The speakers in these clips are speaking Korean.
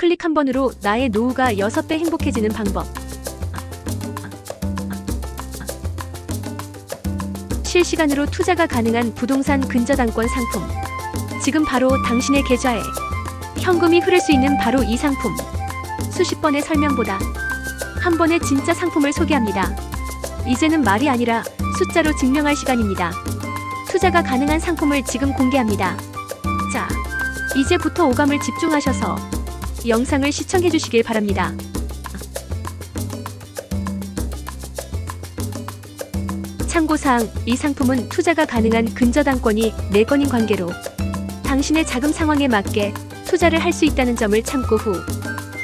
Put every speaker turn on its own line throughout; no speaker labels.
클릭 한 번으로 나의 노후가 6배 행복해지는 방법. 실시간으로 투자가 가능한 부동산 근저당권 상품. 지금 바로 당신의 계좌에 현금이 흐를 수 있는 바로 이 상품. 수십 번의 설명보다 한 번에 진짜 상품을 소개합니다. 이제는 말이 아니라 숫자로 증명할 시간입니다. 투자가 가능한 상품을 지금 공개합니다. 자, 이제부터 오감을 집중하셔서 영상을 시청해 주시길 바랍니다. 참고사항, 이 상품은 투자가 가능한 근저당권이 4건인 관계로 당신의 자금 상황에 맞게 투자를 할 수 있다는 점을 참고 후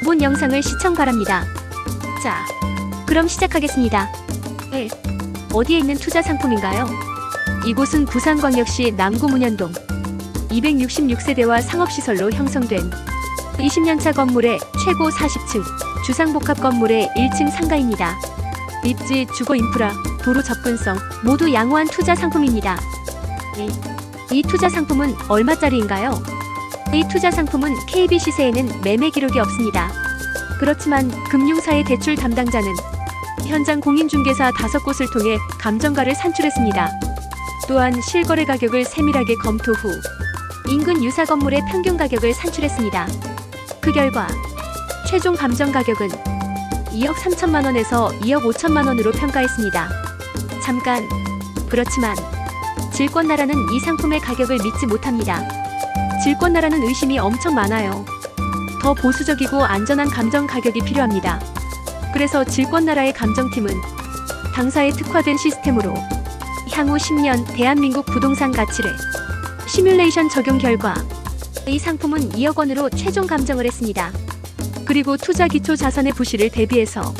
본 영상을 시청 바랍니다. 자, 그럼 시작하겠습니다. 1. 어디에 있는 투자 상품인가요? 이곳은 부산광역시 남구 문현동 266세대와 상업시설로 형성된 20년차 건물의 최고 40층 주상복합 건물의 1층 상가입니다. 입지, 주거 인프라, 도로 접근성 모두 양호한 투자 상품입니다. 이, 이 투자 상품은 얼마짜리인가요? 이 투자 상품은 KB 시세에는 매매 기록이 없습니다. 그렇지만 금융사의 대출 담당자는 현장 공인중개사 다섯 곳을 통해 감정가를 산출했습니다. 또한 실거래 가격을 세밀하게 검토 후 인근 유사 건물의 평균 가격을 산출했습니다. 그 결과 최종 감정 가격은 2억 3천만 원에서 2억 5천만 원으로 평가했습니다. 잠깐 그렇지만 질권나라는 이 상품의 가격을 믿지 못합니다. 질권나라는 의심이 엄청 많아요. 더 보수적이고 안전한 감정 가격이 필요합니다. 그래서 질권나라의 감정팀은 당사에 특화된 시스템으로 향후 10년 대한민국 부동산 가치를 시뮬레이션 적용 결과 이 상품은 2억 원으로 최종 감정을 했습니다. 그리고 투자 기초 자산의 부실을 대비해서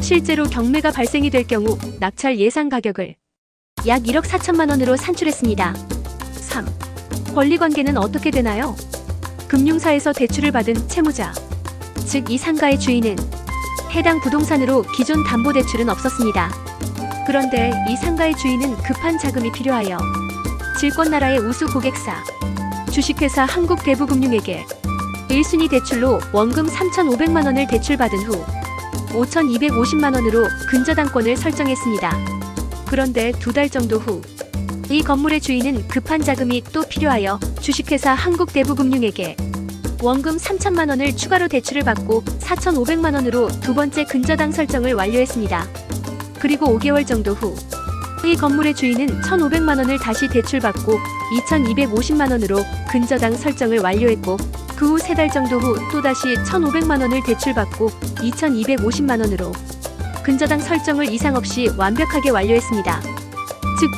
실제로 경매가 발생이 될 경우 낙찰 예상 가격을 약 1억 4천만 원으로 산출했습니다. 3. 권리 관계는 어떻게 되나요? 금융사에서 대출을 받은 채무자, 즉 이 상가의 주인은 해당 부동산으로 기존 담보 대출은 없었습니다. 그런데 이 상가의 주인은 급한 자금이 필요하여 질권나라의 우수 고객사 주식회사 한국대부금융에게 1순위 대출로 원금 3,500만 원을 대출받은 후 5,250만 원으로 근저당권을 설정했습니다. 그런데 두 달 정도 후 이 건물의 주인은 급한 자금이 또 필요하여 주식회사 한국대부금융에게 원금 3천만 원을 추가로 대출을 받고 4,500만 원으로 두 번째 근저당 설정을 완료했습니다. 그리고 5개월 정도 후 이 건물의 주인은 1,500만 원을 다시 대출받고 2,250만 원으로 근저당 설정을 완료했고 그 후 세 달 정도 후 또다시 1,500만 원을 대출받고 2,250만 원으로 근저당 설정을 이상 없이 완벽하게 완료했습니다. 즉,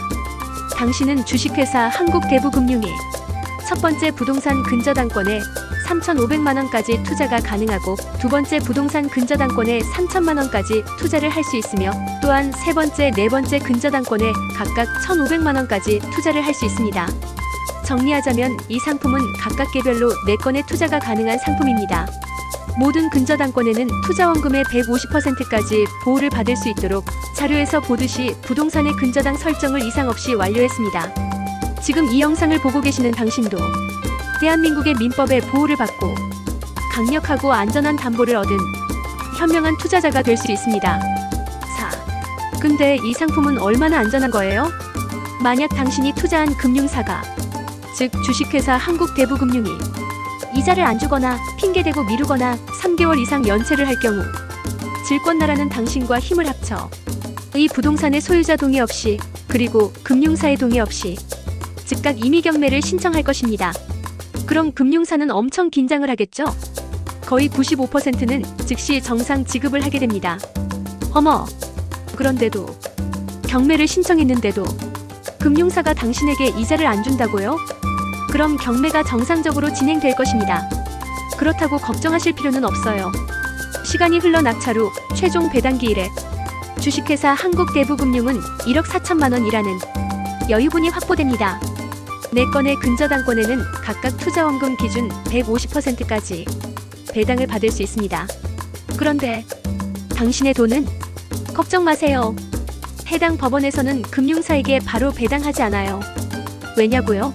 당신은 주식회사 한국대부금융에 첫 번째 부동산 근저당권에 3,500만 원까지 투자가 가능하고 두 번째 부동산 근저당권에 3천만 원까지 투자를 할 수 있으며 또한 세 번째, 네 번째 근저당권에 각각 1,500만 원까지 투자를 할 수 있습니다. 정리하자면 이 상품은 각각 개별로 4건의 투자가 가능한 상품입니다. 모든 근저당권에는 투자원금의 150%까지 보호를 받을 수 있도록 자료에서 보듯이 부동산의 근저당 설정을 이상 없이 완료했습니다. 지금 이 영상을 보고 계시는 당신도 대한민국의 민법의 보호를 받고 강력하고 안전한 담보를 얻은 현명한 투자자가 될 수 있습니다. 4. 근데 이 상품은 얼마나 안전한 거예요? 만약 당신이 투자한 금융사가 즉 주식회사 한국대부금융이 이자를 안 주거나 핑계대고 미루거나 3개월 이상 연체를 할 경우 질권나라는 당신과 힘을 합쳐 이 부동산의 소유자 동의 없이 그리고 금융사의 동의 없이 즉각 임의 경매를 신청할 것입니다. 그럼 금융사는 엄청 긴장을 하겠죠? 거의 95%는 즉시 정상 지급을 하게 됩니다. 어머, 그런데도 경매를 신청했는데도 금융사가 당신에게 이자를 안 준다고요? 그럼 경매가 정상적으로 진행될 것입니다. 그렇다고 걱정하실 필요는 없어요. 시간이 흘러 낙찰 후 최종 배당기 일에 주식회사 한국대부금융은 1억 4천만 원이라는 여유분이 확보됩니다. 4건의 근저당권에는 각각 투자원금 기준 150%까지 배당을 받을 수 있습니다. 그런데 당신의 돈은 걱정 마세요. 해당 법원에서는 금융사에게 바로 배당하지 않아요. 왜냐고요?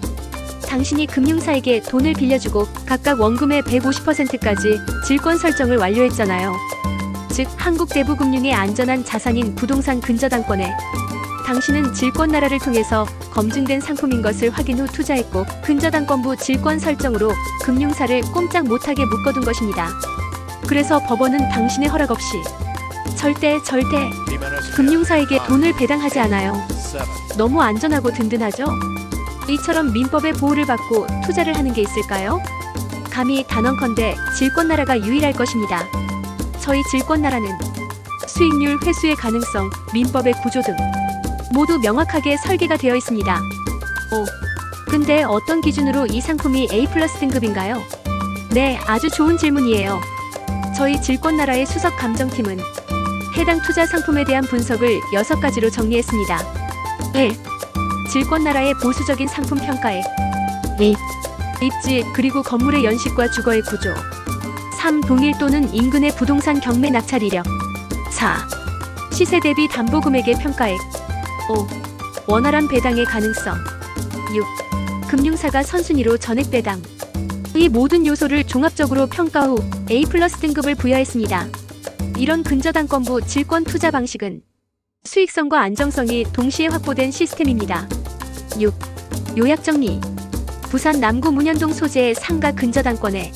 당신이 금융사에게 돈을 빌려주고 각각 원금의 150%까지 질권 설정을 완료했잖아요. 즉, 한국 대부금융의 안전한 자산인 부동산 근저당권에 당신은 질권 나라를 통해서 검증된 상품인 것을 확인 후 투자했고 근저당권부 질권 설정으로 금융사를 꼼짝 못하게 묶어둔 것입니다. 그래서 법원은 당신의 허락 없이 절대 절대 금융사에게 돈을 배당하지 않아요. 너무 안전하고 든든하죠? 이처럼 민법의 보호를 받고 투자를 하는 게 있을까요? 감히 단언컨대 질권 나라가 유일할 것입니다. 저희 질권 나라는 수익률 회수의 가능성, 민법의 구조 등 모두 명확하게 설계가 되어 있습니다. 오, 근데 어떤 기준으로 이 상품이 A 플러스 등급인가요? 네, 아주 좋은 질문이에요. 저희 질권나라의 수석 감정팀은 해당 투자 상품에 대한 분석을 6가지로 정리했습니다. 1. 질권나라의 보수적인 상품 평가액 2. 입지 그리고 건물의 연식과 주거의 구조 3. 동일 또는 인근의 부동산 경매 낙찰 이력 4. 시세 대비 담보금액의 평가액 5. 원활한 배당의 가능성 6. 금융사가 선순위로 전액 배당 이 모든 요소를 종합적으로 평가 후 A 플러스 등급을 부여했습니다. 이런 근저당권부 질권 투자 방식은 수익성과 안정성이 동시에 확보된 시스템입니다. 6. 요약 정리. 부산 남구 문현동 소재의 상가 근저당권에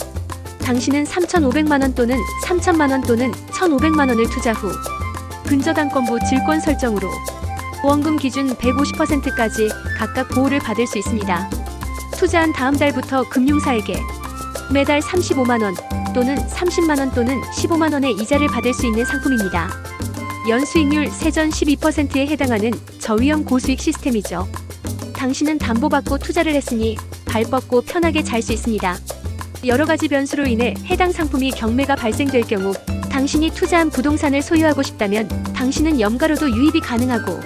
당신은 3,500만 원 또는 3천만 원 또는 1,500만 원을 투자 후 근저당권부 질권 설정으로 원금 기준 150%까지 각각 보호를 받을 수 있습니다. 투자한 다음 달부터 금융사에게 매달 35만 원 또는 30만 원 또는 15만 원의 이자를 받을 수 있는 상품입니다. 연수익률 세전 12%에 해당하는 저위험 고수익 시스템이죠. 당신은 담보받고 투자를 했으니 발 뻗고 편하게 잘 수 있습니다. 여러 가지 변수로 인해 해당 상품이 경매가 발생될 경우 당신이 투자한 부동산을 소유하고 싶다면 당신은 염가로도 유입이 가능하고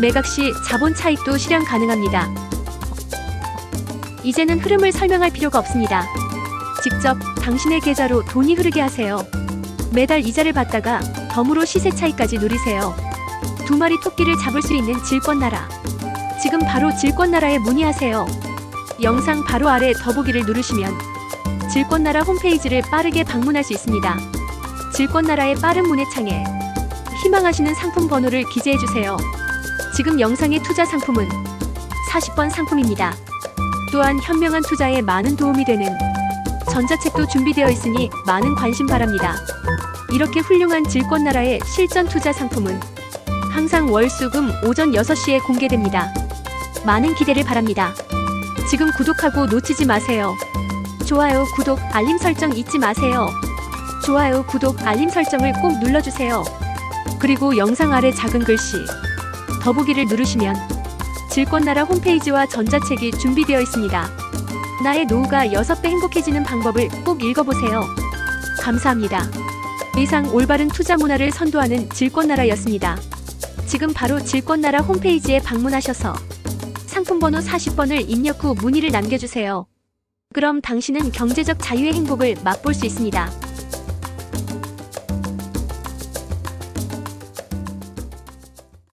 매각 시 자본 차익도 실현 가능합니다. 이제는 흐름을 설명할 필요가 없습니다. 직접 당신의 계좌로 돈이 흐르게 하세요. 매달 이자를 받다가 덤으로 시세 차익까지 누리세요. 두 마리 토끼를 잡을 수 있는 질권나라. 지금 바로 질권나라에 문의하세요. 영상 바로 아래 더보기를 누르시면 질권나라 홈페이지를 빠르게 방문할 수 있습니다. 질권나라의 빠른 문의창에 희망하시는 상품 번호를 기재해 주세요. 지금 영상의 투자 상품은 40번 상품입니다. 또한 현명한 투자에 많은 도움이 되는 전자책도 준비되어 있으니 많은 관심 바랍니다. 이렇게 훌륭한 질권 나라의 실전 투자 상품은 항상 월수금 오전 6시에 공개됩니다. 많은 기대를 바랍니다. 지금 구독하고 놓치지 마세요. 좋아요, 구독, 알림 설정 잊지 마세요. 좋아요, 구독, 알림 설정을 꼭 눌러주세요. 그리고 영상 아래 작은 글씨 더보기를 누르시면 질권나라 홈페이지와 전자책이 준비되어 있습니다. 나의 노후가 6배 행복해지는 방법을 꼭 읽어보세요. 감사합니다. 이상 올바른 투자 문화를 선도하는 질권나라였습니다. 지금 바로 질권나라 홈페이지에 방문하셔서 상품 번호 40번을 입력 후 문의를 남겨주세요. 그럼 당신은 경제적 자유의 행복을 맛볼 수 있습니다.